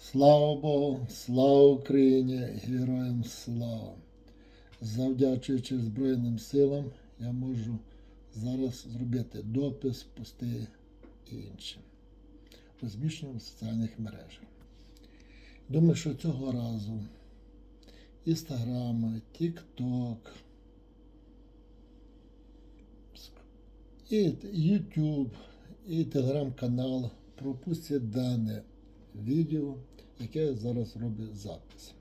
Слава Богу, слава Україні, героям слава! Завдячуючи Збройним силам, я можу зараз зробити допис, пости і інше. Розміщення в соціальних мережах. Думаю, що цього разу Інстаграм, Тікток і YouTube, і телеграм-канал пропустять дане відео, яке я зараз роблю запис.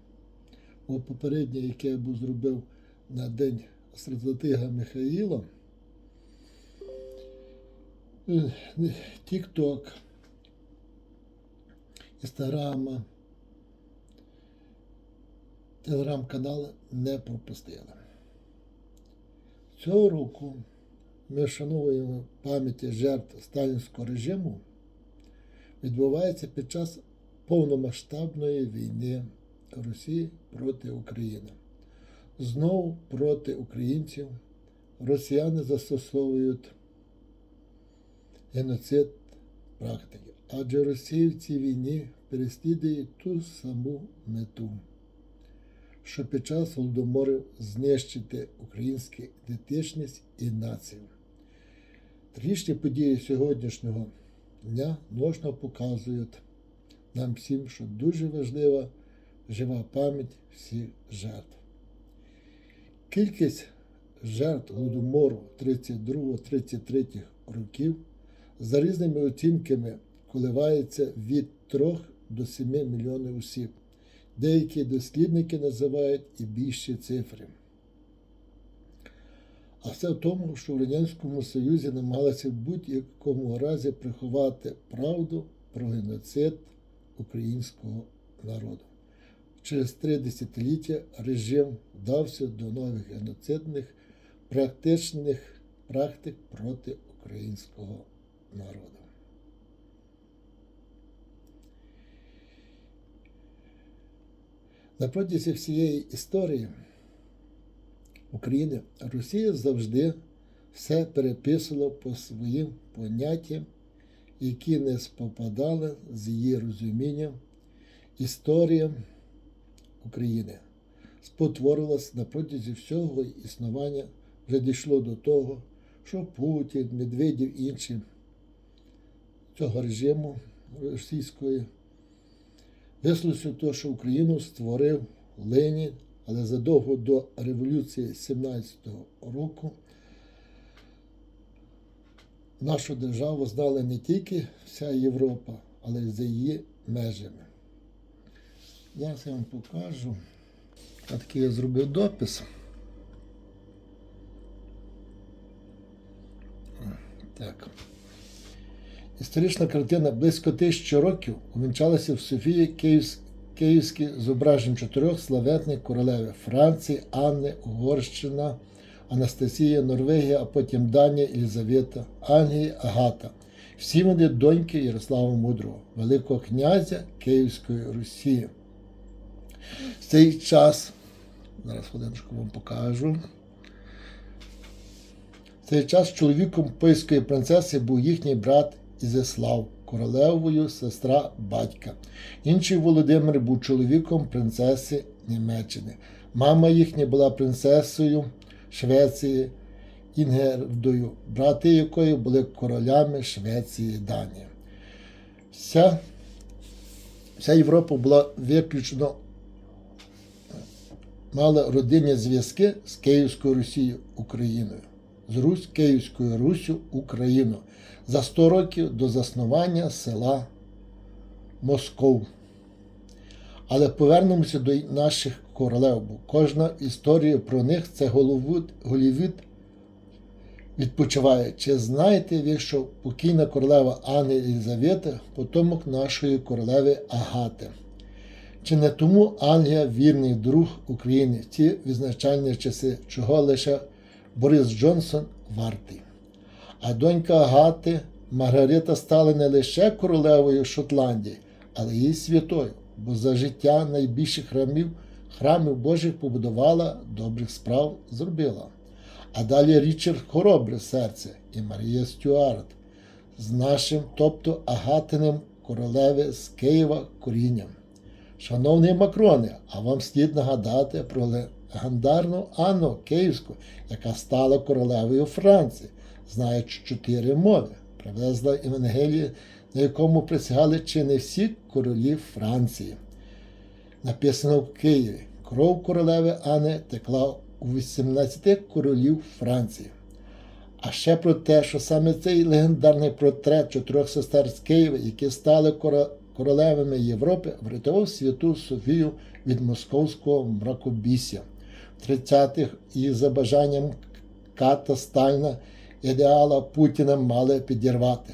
Бо попереднє, яке я був зробив на день стратега Михаїла, Тікток, Інстаграма, телеграм-канал не пропустили. Цього року ми вшановуємо пам'яті жертв сталінського режиму відбувається під час повномасштабної війни Росії проти України. Знову проти українців росіяни застосовують геноцид практики, адже Росія в цій війні переслідує ту саму мету, що під час голодоморів знищити українську ідентичність і націю. Трішні події сьогоднішнього дня можна показують нам всім, що дуже важлива жива пам'ять всіх жертв. Кількість жертв голодомору 32-33 років за різними оцінками коливається від 3 до 7 мільйонів осіб. Деякі дослідники називають і більші цифри. А все в тому, що в Радянському Союзі намагалися в будь-якому разі приховати правду про геноцид українського народу. Через три десятиліття режим вдався до нових геноцидних практичних практик проти українського народу. На протязі всієї історії України Росія завжди все переписувала по своїм поняттям, які не спопадали з її розумінням. Історія України спотворилась на протязі всього існування, вже дійшло до того, що Путін, Медведєв і інші цього режиму російської висловився те, що Україну створив Ленін, але задовго до революції 17-го року нашу державу знала не тільки вся Європа, але й за її межами. Зараз я вам покажу. А такий я зробив допис. Так. Історична картина близько тисячі років увінчалася в Софії Київсь... Київські зображень чотирьох славетних королеви Франції, Анни, Угорщина, Анастасія, Норвегія, а потім Данія, Елізавета, Англія, Агата. Всі вони доньки Ярослава Мудрого, Великого князя Київської Русі. В цей час, зараз хвилиночку вам покажу. В цей час чоловіком польської принцеси був їхній брат Ізяслав, королевою сестра батька. Інший Володимир був чоловіком принцеси Німеччини. Мама їхня була принцесою Швеції Інгердою, брати якої були королями Швеції і Данії. Вся, вся Європа була виключно мала родинні зв'язки з Київською Росією Україною, з Русь Київською Руссю Україну за 100 років до заснування села Москов. Але повернемося до наших королев, бо кожна історія про них це Голівуд, відпочиває. Чи знаєте ви, що покійна королева Анна Елізавета потомок нашої королеви Агати? Чи не тому Англія вірний друг України в ті визначальні часи, чого лише Борис Джонсон вартий? А донька Агати Маргарита стала не лише королевою Шотландії, але й святою, бо за життя найбільших храмів, храмів Божих побудувала, добрих справ зробила. А далі Річард Хоробре серце і Марія Стюарт з нашим, тобто Агатиним королеви з Києва корінням. Шановний Макроне, а вам слід нагадати про легендарну Анну Київську, яка стала королевою Франції, знаючи чотири мови, привезла Євангеліє, на якому присягали чи не всі королі Франції. Написано в Києві: кров королеви Анни текла у 18 королів Франції. А ще про те, що саме цей легендарний портрет чотирьох сестер з Києва, які стали королевами Європи, врятував святу Софію від московського мракобісся. В 30-х і за бажанням Ката Стальна ідеала Путіна мали підірвати.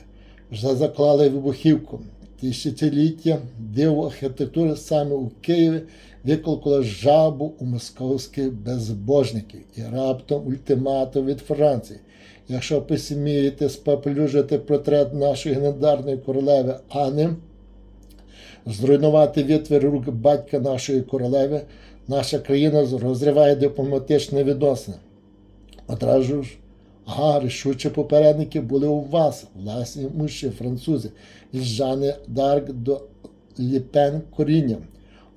Вже заклали вибухівку. Тисячоліття диво архітектури саме у Києві викликало жабу у московських безбожників і раптом ультиматум від Франції. Якщо посмієте споплюжити портрет нашої гендарної королеви Анни, зруйнувати витвір рук батька нашої королеви, наша країна розриває дипломатичні відносини. Одразу ж, ага, рішучі попередники були у вас, власні муші французи, від Жанни Дарк до Ліпен корінням.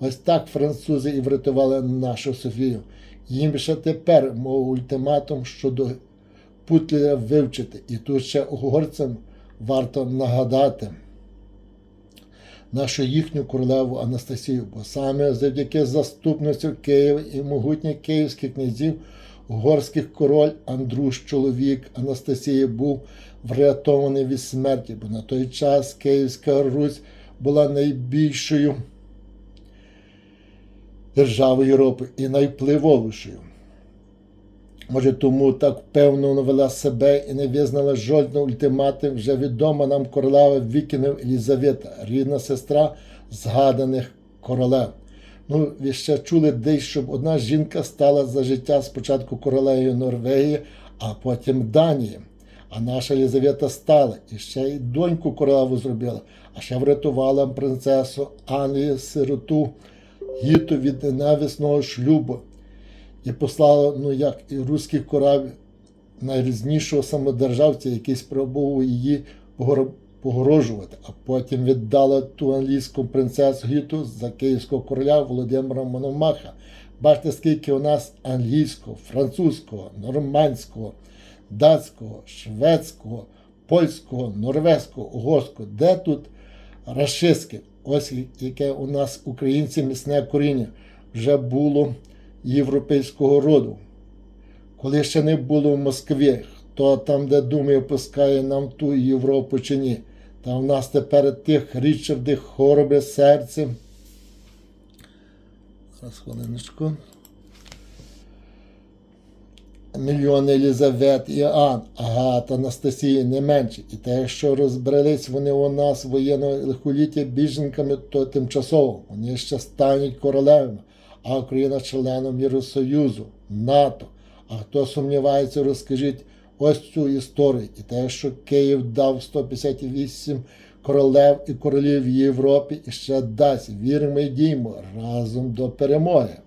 Ось так французи і врятували нашу Софію. Їм ще тепер, мов ультиматум щодо Путлера вивчити. І тут ще угорцям варто нагадати нашу їхню королеву Анастасію, бо саме завдяки заступницю Києва і могутніх київських князів угорських король Андруш, чоловік Анастасії, був врятований від смерті, бо на той час Київська Русь була найбільшою державою Європи і найвпливовішою. Може, тому так впевнено вела себе і не визнала жодного ультиматум вже відома нам королева Вікінів Елізавета, рідна сестра згаданих королев. Ну, ви ще чули десь, щоб одна жінка стала за життя спочатку королевою Норвегії, а потім Данії. А наша Єлизавета стала і ще й доньку королеву зробила, а ще врятувала принцесу Англії сироту гіту від ненависного шлюбу і послала, ну як і руських кораб найрізнішого самодержавця, який спробував її погрожувати, а потім віддала ту англійську принцесу Гіту за київського короля Володимира Мономаха. Бачите, скільки у нас англійського, французького, нормандського, датського, шведського, польського, норвезького, угорського, де тут рашистське, ось яке у нас українці міцне коріння. Вже було європейського роду. Коли ще не було в Москві, хто там, де думає, пускає нам ту Європу чи ні. Та в нас тепер тих Річардів хоробре серце. Зараз хвилиночку. Мільйони Елізавет і Ан, Агата, Анастасії не менше. І те, що розбрались вони у нас воєнного лихоліття біженками, то тимчасово. Вони ще стануть королевами, а Україна членом Євросоюзу, НАТО. А хто сумнівається, розкажіть ось цю історію. І те, що Київ дав 158 королев і королів в Європі і ще дасть. Віримо і діймо разом до перемоги.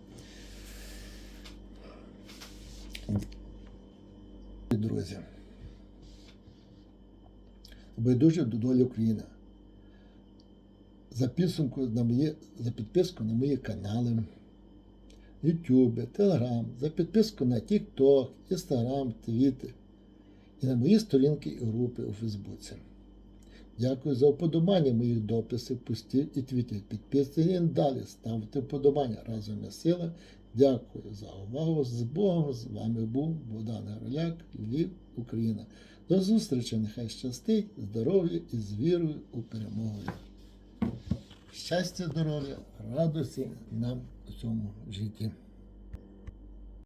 Друзі, байдуже до долі України. За підсумку на мої, за підписку на мої канали, YouTube, Telegram, за підписку на TikTok, Instagram, Twitter і на мої сторінки і групи у Фейсбуці. Дякую за вподобання моїх дописів, постів і твітів. Підписуйтесь далі, ставте вподобання. Разом ми сила. Дякую за увагу. З Богом. З вами був Богдан Гороляк, Львів, Україна. До зустрічі, нехай щастить, здоров'я і з вірою у перемогу. Щастя, здоров'я, радості нам у цьому житті.